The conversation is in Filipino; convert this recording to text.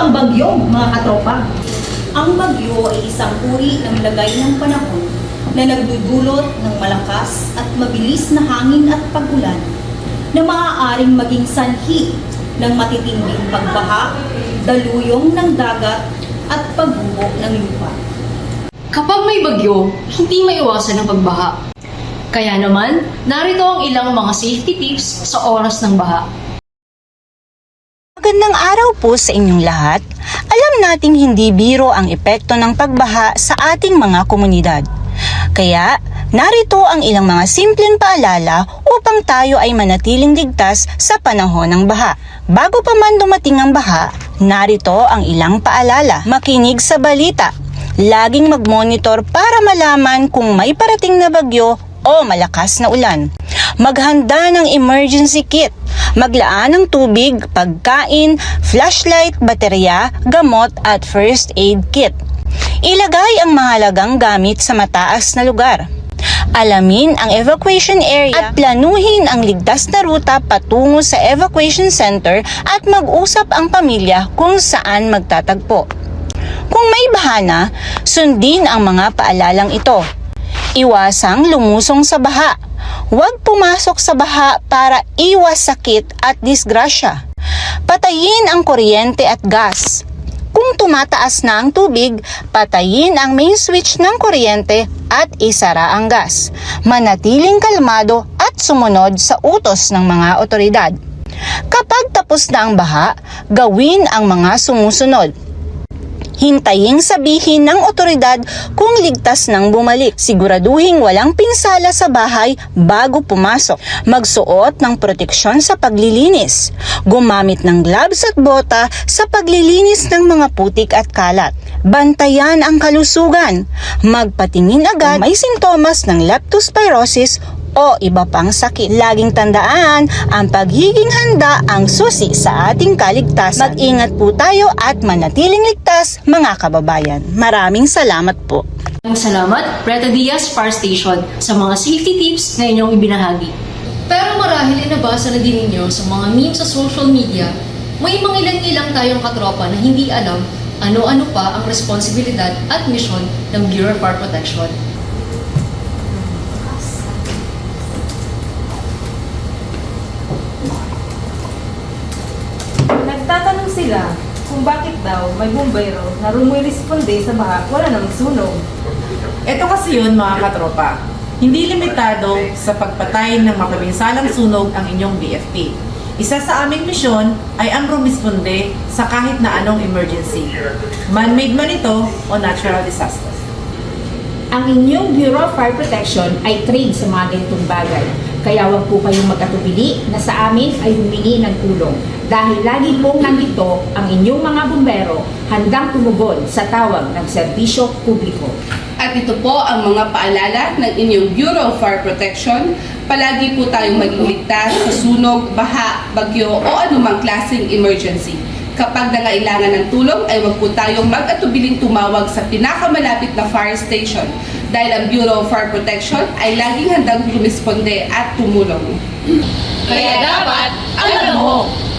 ang bagyo, mga katropa? Ang bagyo ay isang uri ng lagay ng panahon na nagdudulot ng malakas at mabilis na hangin at pagulan na maaaring maging sanhi ng matitinding pagbaha, daluyong ng dagat at pagbuho ng lupa. Kapag may bagyo, hindi maiwasan ang pagbaha. Kaya naman, narito ang ilang mga safety tips sa oras ng baha. Magandang araw po sa inyong lahat. Alam nating hindi biro ang epekto ng pagbaha sa ating mga komunidad. Kaya, narito ang ilang mga simpleng paalala upang tayo ay manatiling ligtas sa panahon ng baha. Bago pa man dumating ang baha, narito ang ilang paalala. Makinig sa balita. Laging mag-monitor para malaman kung may parating na bagyo o malakas na ulan. Maghanda ng emergency kit. Maglaan ng tubig, pagkain, flashlight, baterya, gamot at first aid kit. Ilagay ang mahalagang gamit sa mataas na lugar. Alamin ang evacuation area at planuhin ang ligtas na ruta patungo sa evacuation center at mag-usap ang pamilya kung saan magtatagpo. Kung may bahana, sundin ang mga paalalang ito. Iwasang lumusong sa baha. Huwag pumasok sa baha para iwas sakit at disgrasya. Patayin ang kuryente at gas. Kung tumataas na ang tubig, patayin ang main switch ng kuryente at isara ang gas. Manatiling kalmado at sumunod sa utos ng mga otoridad. Kapag tapos na ang baha, gawin ang mga sumusunod. Hintaying sabihin ng otoridad kung ligtas nang bumalik. Siguraduhin walang pinsala sa bahay bago pumasok. Magsuot ng proteksyon sa paglilinis. Gumamit ng gloves at bota sa paglilinis ng mga putik at kalat. Bantayan ang kalusugan. Magpatingin agad may sintomas ng leptospirosis o iba pang sakit. Laging tandaan, ang pagiging handa ang susi sa ating kaligtasan. Mag-ingat po tayo at manatiling ligtas mga kababayan. Maraming salamat po. Maraming salamat, Reta Diaz Fire Station, sa mga safety tips na inyong ibinahagi. Pero marahil inabasa na din ninyo sa mga memes sa social media, may mga ilang-ilang tayong katropa na hindi alam ano-ano pa ang responsibilidad at misyon ng Bureau of Fire Protection. Sila kung bakit daw may bumbero na rumiresponde sa baha wala namang sunog. Ito kasi yun mga katropa. Hindi limitado sa pagpatay ng makabinsalang sunog ang inyong BFP. Isa sa aming misyon ay ang rumisponde sa kahit na anong emergency. Man-made man ito o natural disaster. Ang inyong Bureau of Fire Protection ay trained sa mga ganitong bagay. Kaya wag po kayong magkatubili na sa amin ay humingi ng tulong. Dahil lagi pong nandito ang inyong mga bumbero handang tumugon sa tawag ng serbisyo publiko. At ito po ang mga paalala ng inyong Bureau of Fire Protection. Palagi po tayong maging ligtas sa sunog, baha, bagyo o anumang klaseng emergency. Kapag nangailangan ng tulong ay huwag po tayong mag-atubiling tumawag sa pinakamalapit na fire station dahil ang Bureau of Fire Protection ay laging handang rumisponde at tumulong. Kaya dapat, alam mo!